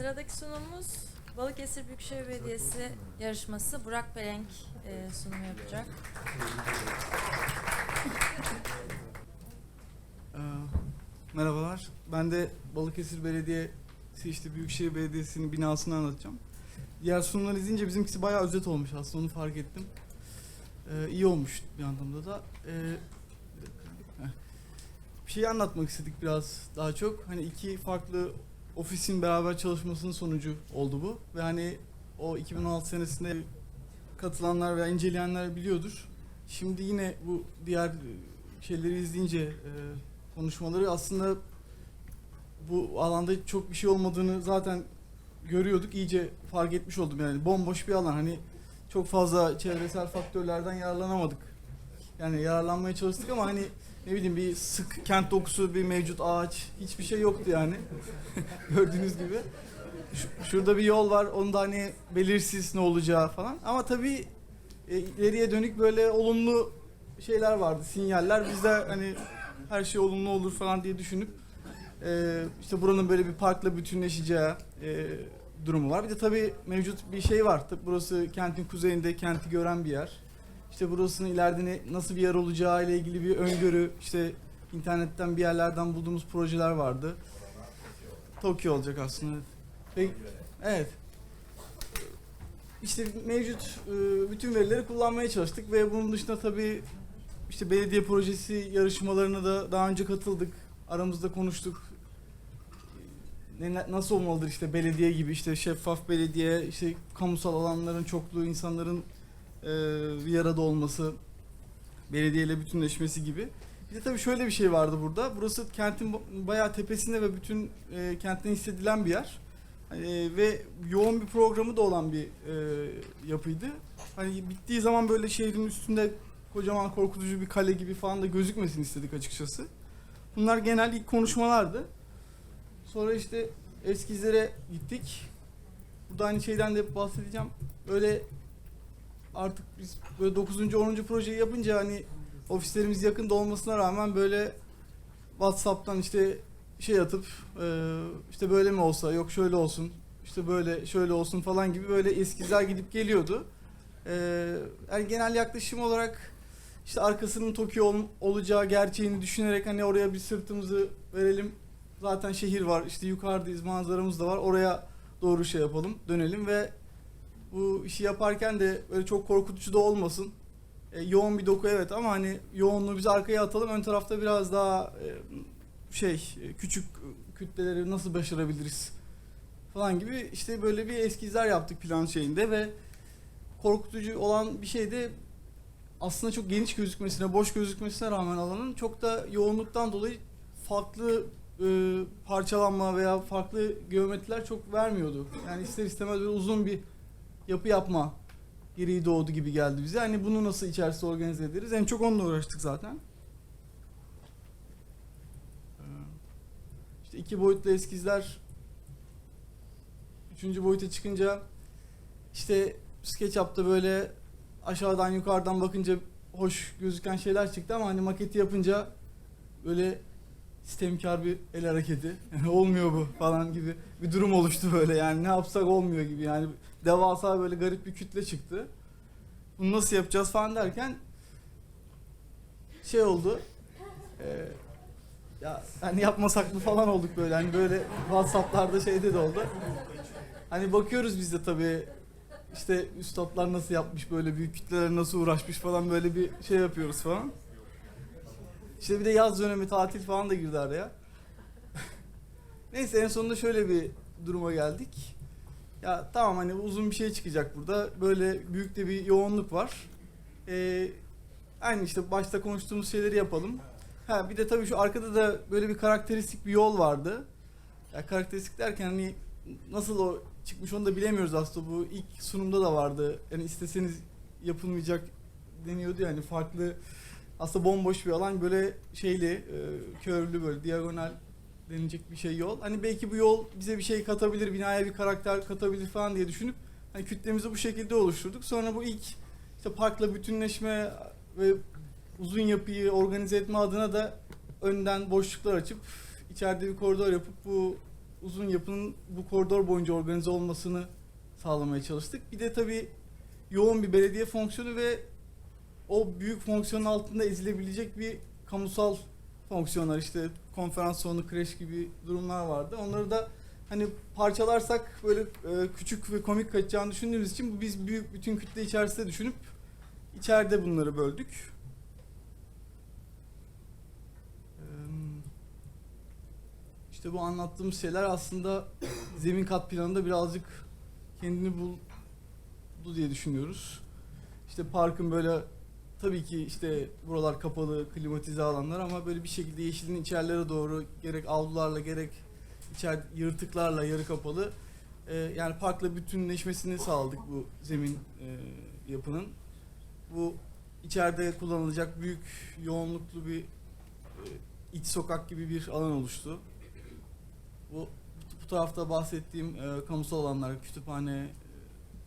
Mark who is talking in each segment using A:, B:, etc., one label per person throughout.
A: Sıradaki sunumumuz Balıkesir Büyükşehir Belediyesi yarışması. Burak Pelenk e, sunumu yapacak.
B: Ee, Merhabalar. Ben de Balıkesir Belediyesi işte Büyükşehir Belediyesi'nin binasını anlatacağım. Diğer sunumları izleyince bizimkisi bayağı özet olmuş aslında onu fark ettim. Ee, iyi olmuş bir anlamda da. Ee, bir şey anlatmak istedik biraz daha çok. Hani iki farklı ofisin beraber çalışmasının sonucu oldu bu. Ve hani o 2016 senesinde katılanlar veya inceleyenler biliyordur. Şimdi yine bu diğer şeyleri izleyince e, konuşmaları aslında bu alanda çok bir şey olmadığını zaten görüyorduk. İyice fark etmiş oldum yani. Bomboş bir alan. Hani çok fazla çevresel faktörlerden yararlanamadık. Yani yararlanmaya çalıştık ama hani ne bileyim bir sık kent dokusu, bir mevcut ağaç, hiçbir şey yoktu yani. Gördüğünüz gibi. Şu- şurada bir yol var. Onda hani belirsiz ne olacağı falan. Ama tabii e, ileriye dönük böyle olumlu şeyler vardı, sinyaller. Biz de hani her şey olumlu olur falan diye düşünüp e, işte buranın böyle bir parkla bütünleşeceği e, durumu var. Bir de tabii mevcut bir şey var. Tabii burası kentin kuzeyinde kenti gören bir yer. İşte burasının ileride nasıl bir yer olacağı ile ilgili bir öngörü, işte internetten bir yerlerden bulduğumuz projeler vardı. Tokyo olacak aslında. Peki, evet. İşte mevcut e, bütün verileri kullanmaya çalıştık ve bunun dışında tabii işte belediye projesi yarışmalarına da daha önce katıldık. Aramızda konuştuk. Ne, ne- nasıl olmalıdır işte belediye gibi işte şeffaf belediye, işte kamusal alanların çokluğu, insanların e, bir arada olması, belediyeyle bütünleşmesi gibi. Bir de tabii şöyle bir şey vardı burada. Burası kentin ba- bayağı tepesinde ve bütün e, kentten hissedilen bir yer. Hani, ve yoğun bir programı da olan bir e, yapıydı. Hani bittiği zaman böyle şehrin üstünde kocaman korkutucu bir kale gibi falan da gözükmesin istedik açıkçası. Bunlar genel ilk konuşmalardı. Sonra işte eskizlere gittik. Burada aynı şeyden de bahsedeceğim. Böyle artık biz böyle 9. 10. projeyi yapınca hani ofislerimiz yakında olmasına rağmen böyle WhatsApp'tan işte şey atıp e, işte böyle mi olsa yok şöyle olsun işte böyle şöyle olsun falan gibi böyle eskizler gidip geliyordu. E, yani genel yaklaşım olarak işte arkasının Tokyo ol- olacağı gerçeğini düşünerek hani oraya bir sırtımızı verelim. Zaten şehir var işte yukarıdayız manzaramız da var oraya doğru şey yapalım dönelim ve bu işi yaparken de böyle çok korkutucu da olmasın. E, yoğun bir doku evet ama hani yoğunluğu biz arkaya atalım ön tarafta biraz daha e, şey küçük kütleleri nasıl başarabiliriz falan gibi işte böyle bir eskizler yaptık plan şeyinde ve korkutucu olan bir şey de aslında çok geniş gözükmesine, boş gözükmesine rağmen alanın çok da yoğunluktan dolayı farklı e, parçalanma veya farklı geometriler çok vermiyordu. Yani ister istemez böyle uzun bir yapı yapma gereği doğdu gibi geldi bize. Hani bunu nasıl içerisinde organize ederiz? En çok onunla uğraştık zaten. Ee, İşte iki boyutlu eskizler üçüncü boyuta çıkınca işte SketchUp'ta böyle aşağıdan yukarıdan bakınca hoş gözüken şeyler çıktı ama hani maketi yapınca böyle sistemkar bir el hareketi. Yani olmuyor bu falan gibi bir durum oluştu böyle yani ne yapsak olmuyor gibi yani devasa böyle garip bir kütle çıktı. Bunu nasıl yapacağız falan derken şey oldu. Ee, ya hani yapmasak mı falan olduk böyle hani böyle WhatsApp'larda şeyde de oldu. Hani bakıyoruz biz de tabii işte üstadlar nasıl yapmış böyle büyük kitleler nasıl uğraşmış falan böyle bir şey yapıyoruz falan. İşte bir de yaz dönemi tatil falan da girdi araya. Neyse en sonunda şöyle bir duruma geldik. Ya tamam hani uzun bir şey çıkacak burada. Böyle büyük de bir yoğunluk var. Ee, aynı işte başta konuştuğumuz şeyleri yapalım. Ha bir de tabii şu arkada da böyle bir karakteristik bir yol vardı. Ya karakteristik derken hani nasıl o çıkmış onu da bilemiyoruz aslında. Bu ilk sunumda da vardı. Yani isteseniz yapılmayacak deniyordu yani farklı aslında bomboş bir alan böyle şeyli, e, körlü böyle diagonal denilecek bir şey yol. Hani belki bu yol bize bir şey katabilir, binaya bir karakter katabilir falan diye düşünüp hani kütlemizi bu şekilde oluşturduk. Sonra bu ilk işte parkla bütünleşme ve uzun yapıyı organize etme adına da önden boşluklar açıp içeride bir koridor yapıp bu uzun yapının bu koridor boyunca organize olmasını sağlamaya çalıştık. Bir de tabii yoğun bir belediye fonksiyonu ve o büyük fonksiyonun altında ezilebilecek bir kamusal fonksiyonlar işte konferans salonu, kreş gibi durumlar vardı. Onları da hani parçalarsak böyle e, küçük ve komik kaçacağını düşündüğümüz için biz büyük bütün kütle içerisinde düşünüp içeride bunları böldük. İşte bu anlattığımız şeyler aslında zemin kat planında birazcık kendini buldu diye düşünüyoruz. İşte parkın böyle tabii ki işte buralar kapalı, klimatize alanlar ama böyle bir şekilde yeşilin içerilere doğru gerek avlularla gerek içer yırtıklarla yarı kapalı e, yani parkla bütünleşmesini sağladık bu zemin e, yapının. Bu içeride kullanılacak büyük yoğunluklu bir e, iç sokak gibi bir alan oluştu. Bu bu tarafta bahsettiğim e, kamusal alanlar, kütüphane, e,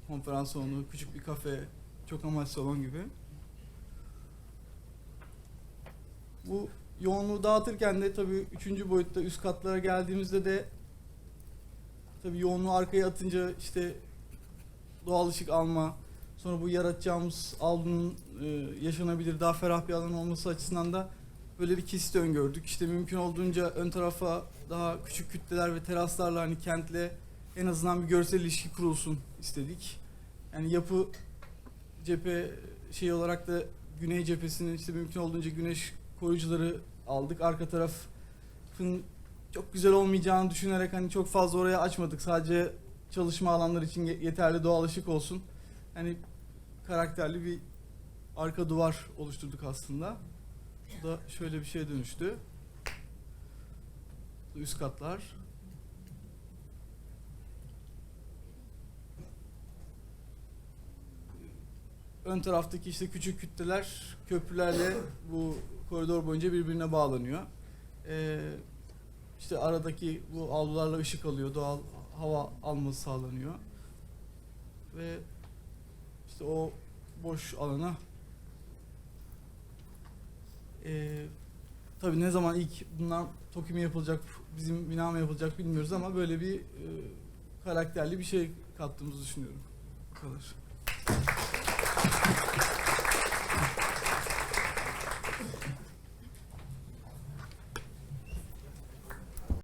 B: konferans salonu, küçük bir kafe, çok amaçlı salon gibi. Bu yoğunluğu dağıtırken de tabii üçüncü boyutta üst katlara geldiğimizde de tabii yoğunluğu arkaya atınca işte doğal ışık alma, sonra bu yaratacağımız avlunun e, yaşanabilir daha ferah bir alan olması açısından da böyle bir kesit öngördük. İşte mümkün olduğunca ön tarafa daha küçük kütleler ve teraslarla hani kentle en azından bir görsel ilişki kurulsun istedik. Yani yapı cephe şey olarak da güney cephesinin işte mümkün olduğunca güneş koruyucuları aldık. Arka tarafın çok güzel olmayacağını düşünerek hani çok fazla oraya açmadık. Sadece çalışma alanları için ye- yeterli doğal ışık olsun. Hani karakterli bir arka duvar oluşturduk aslında. Bu da şöyle bir şeye dönüştü. Üst katlar. Ön taraftaki işte küçük kütleler köprülerle bu koridor boyunca birbirine bağlanıyor. Ee, işte aradaki bu avlularla ışık alıyor, doğal hava alması sağlanıyor. Ve işte o boş alana ee, tabii ne zaman ilk bunlar TOKİ yapılacak, bizim bina mı yapılacak bilmiyoruz ama böyle bir e, karakterli bir şey kattığımızı düşünüyorum. Bu kadar.